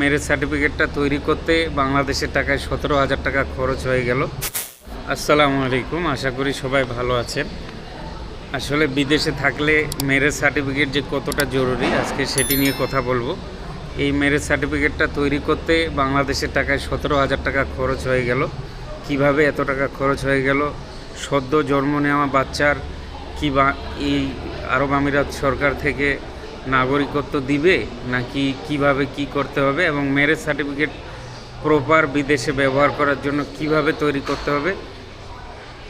Marriage সার্টিফিকেটটা তৈরি করতে বাংলাদেশের টাকায় সতেরো হাজার টাকা খরচ হয়ে গেল। আসসালামু আলাইকুম, আশা করি সবাই ভালো আছেন। আসলে বিদেশে থাকলে ম্যারেজ সার্টিফিকেট যে কতটা জরুরি, আজকে সেটি নিয়ে কথা বলব। এই ম্যারেজ সার্টিফিকেটটা তৈরি করতে বাংলাদেশের টাকায় সতেরো হাজার টাকা খরচ হয়ে গেল। কীভাবে এত টাকা খরচ হয়ে গেল? সদ্য জন্ম নেওয়া বাচ্চার কি বা এই আরব আমিরাত সরকার থেকে নাগরিকত্ব দিবে নাকি কীভাবে কি করতে হবে এবং ম্যারেজ সার্টিফিকেট প্রপার বিদেশে ব্যবহার করার জন্য কীভাবে তৈরি করতে হবে?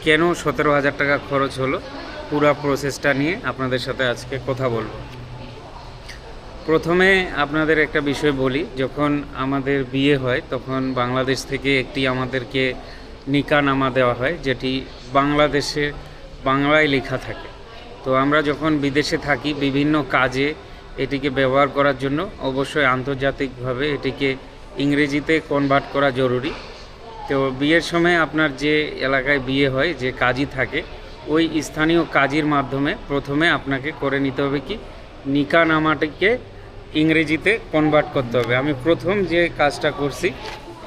কেন সতেরো হাজার টাকা খরচ হলো? পুরা প্রসেসটা নিয়ে আপনাদের সাথে আজকে কথা বলব। প্রথমে আপনাদের একটা বিষয় বলি, যখন আমাদের বিয়ে হয়, তখন বাংলাদেশ থেকে একটি আমাদেরকে নিকানামা দেওয়া হয়, যেটি বাংলাদেশে বাংলায় লেখা থাকে। তো আমরা যখন বিদেশে থাকি, বিভিন্ন কাজে এটিকে ব্যবহার করার জন্য অবশ্যই আন্তর্জাতিকভাবে এটিকে ইংরেজিতে কনভার্ট করা জরুরি। তো বিয়ের সময় আপনার যে এলাকায় বিয়ে হয়, যে কাজী থাকে, ওই স্থানীয় কাজীর মাধ্যমে প্রথমে আপনাকে করে নিতে হবে কি? নিকা নামাটিকে ইংরেজিতে কনভার্ট করতে হবে। আমি প্রথম যে কাজটা করছি,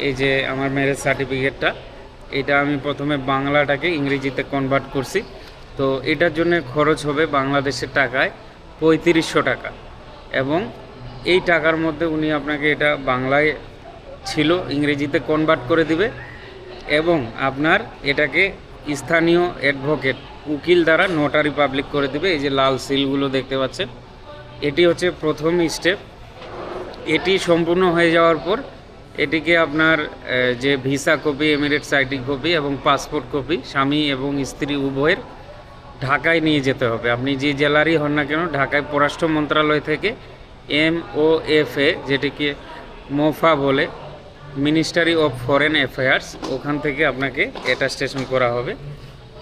এই যে আমার ম্যারেজ সার্টিফিকেটটা এটা আমি প্রথমে বাংলাটাকে ইংরেজিতে কনভার্ট করছি। তো এটার জন্য খরচ হবে বাংলাদেশের টাকায় পঁয়ত্রিশশো টাকা। এবং এই টাকার মধ্যে উনি আপনাকে এটা বাংলায় ছিল, ইংরেজিতে কনভার্ট করে দিবে এবং আপনার এটাকে স্থানীয় অ্যাডভোকেট উকিল দ্বারা নোটারি পাবলিক করে দিবে। এই যে লাল সিলগুলো দেখতে পাচ্ছেন, এটি হচ্ছে প্রথম স্টেপ এটি সম্পূর্ণ হয়ে যাওয়ার পর এটিকে আপনার যে visa copy Emirates ID copy এবং পাসপোর্ট কপি, স্বামী এবং স্ত্রী উভয়ের ঢাকায় নিয়ে যেতে হবে। আপনি যে জেলারই হন না কেন, ঢাকায় পররাষ্ট্র মন্ত্রণালয় থেকে এম ও এফ এ যেটিকে মোফা বলে, মিনিস্টারি অফ ফরেন অ্যাফেয়ার্স, ওখান থেকে আপনাকে অ্যাটাস্টেশন করা হবে।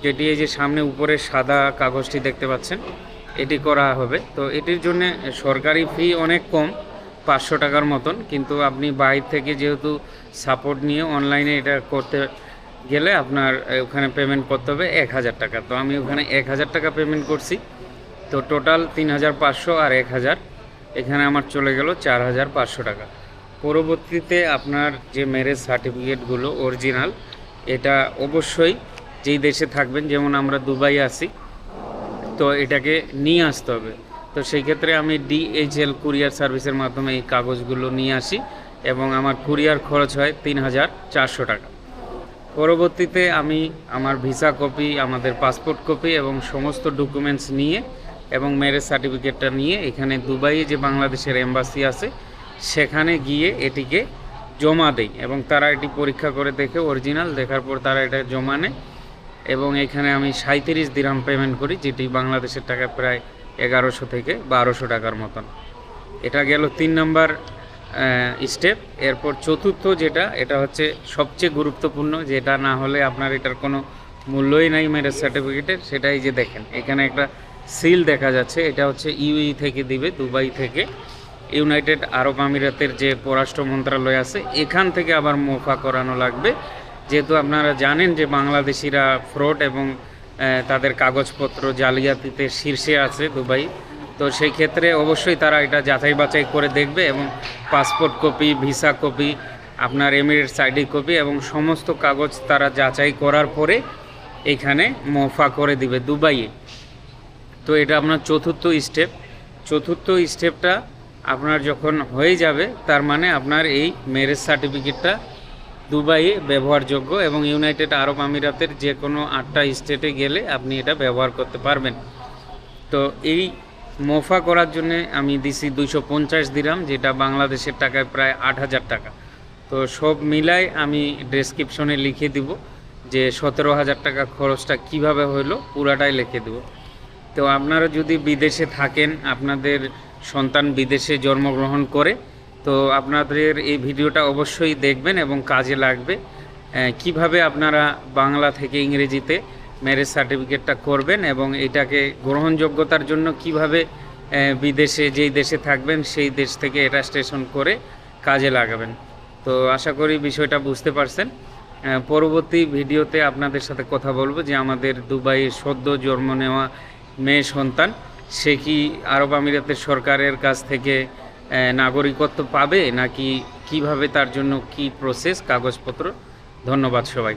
যেটি এই যে সামনে উপরে সাদা কাগজটি দেখতে পাচ্ছেন, এটি করা হবে। তো এটির জন্য সরকারি ফি অনেক কম, পাঁচশো টাকার মতন, কিন্তু আপনি বাইরে থেকে যেহেতু সাপোর্ট নিয়ে অনলাইনে এটা করতে গেলে আপনার ওখানে পেমেন্ট করতে হবে এক হাজার টাকা। তো আমি ওখানে এক হাজার টাকা পেমেন্ট করছি। তো টোটাল তিন হাজার পাঁচশো আর এক হাজার। এখানে আমার চলে গেল চার হাজার পাঁচশো টাকা। পরবর্তীতে আপনার যে ম্যারেজ সার্টিফিকেটগুলো অরিজিনাল এটা অবশ্যই যেই দেশে থাকবেন, যেমন আমরা দুবাই আছি, তো এটাকে নিয়ে আসতে হবে। তো সেই ক্ষেত্রে আমি ডিএইচএল কুরিয়ার সার্ভিসের মাধ্যমে এই কাগজগুলো নিয়ে আসি এবং আমার কুরিয়ার খরচ হয় তিন হাজার চারশো টাকা। পরবর্তীতে আমি আমার ভিসা কপি, আমাদের পাসপোর্ট কপি এবং সমস্ত ডকুমেন্টস নিয়ে এবং ম্যারেজ সার্টিফিকেটটা নিয়ে এখানে দুবাইয়ে যে বাংলাদেশের এম্বাসি আছে, সেখানে গিয়ে এটিকে জমা দেই এবং তারা এটি পরীক্ষা করে দেখে অরিজিনাল, দেখার পর তারা এটা জমা নেয় এবং এখানে আমি সাঁত্রিশ দিরাম পেমেন্ট করি, যেটি বাংলাদেশের টাকা প্রায় এগারোশো থেকে বারোশো টাকার মতন। এটা গেল তিন নম্বর স্টেপ এরপর চতুর্থ যেটা, এটা হচ্ছে সবচেয়ে গুরুত্বপূর্ণ, যেটা না হলে আপনার এটার কোনো মূল্যই নাই ম্যারেজ সার্টিফিকেটের সেটাই যে দেখেন। এখানে একটা সিল দেখা যাচ্ছে, এটা হচ্ছে ইউই থেকে দিবে, দুবাই থেকে। ইউনাইটেড আরব আমিরাতের যে পররাষ্ট্র মন্ত্রণালয় আছে, এখান থেকে আবার মোফা করানো লাগবে। যেহেতু আপনারা জানেন যে বাংলাদেশিরা ফ্রড এবং তাদের কাগজপত্র জালিয়াতিতে শীর্ষে আছে দুবাই তো সেই ক্ষেত্রে অবশ্যই তারা এটা যাচাই বাছাই করে দেখবে এবং পাসপোর্ট কপি ভিসা কপি আপনার এমিরেটস আইডি কপি এবং সমস্ত কাগজ তারা যাচাই করার পরে এখানে মোফা করে দিবে দুবাইয়ে। তো এটা আপনার চতুর্থ স্টেপ চতুর্থ স্টেপটা আপনার যখন হয়ে যাবে, তার মানে আপনার এই ম্যারেজ সার্টিফিকেটটা দুবাইয়ে ব্যবহারযোগ্য এবং ইউনাইটেড আরব আমিরাতের যে কোনো আটটা স্টেটে গেলে আপনি এটা ব্যবহার করতে পারবেন। তো এই মোফা করার জন্য আমি দিছি দুইশো পঞ্চাশ দিলাম যেটা বাংলাদেশের টাকায় প্রায় আট হাজার টাকা। তো সব মিলাই আমি ডেসক্রিপশনে লিখে দিব যে সতেরো হাজার টাকা খরচটা কীভাবে হলো পুরাটাই লিখে দেবো। তো আপনারা যদি বিদেশে থাকেন, আপনাদের সন্তান বিদেশে জন্মগ্রহণ করে, তো আপনাদের এই ভিডিওটা অবশ্যই দেখবেন এবং কাজে লাগবে। কীভাবে আপনারা বাংলা থেকে ইংরেজিতে ম্যারেজ সার্টিফিকেটটা করবেন এবং এটাকে গ্রহণযোগ্যতার জন্য কীভাবে বিদেশে, যেই দেশে থাকবেন সেই দেশ থেকে এটা স্টেশন করে কাজে লাগাবেন। তো আশা করি বিষয়টা বুঝতে পারছেন। পরবর্তী ভিডিওতে আপনাদের সাথে কথা বলব যে আমাদের দুবাইয়ে সদ্য জন্ম নেওয়া মেয়ে সন্তান, সে কি আরব আমিরাতের সরকারের কাছ থেকে নাগরিকত্ব পাবে নাকি কীভাবে তার জন্য কি প্রসেস কাগজপত্র? ধন্যবাদ সবাই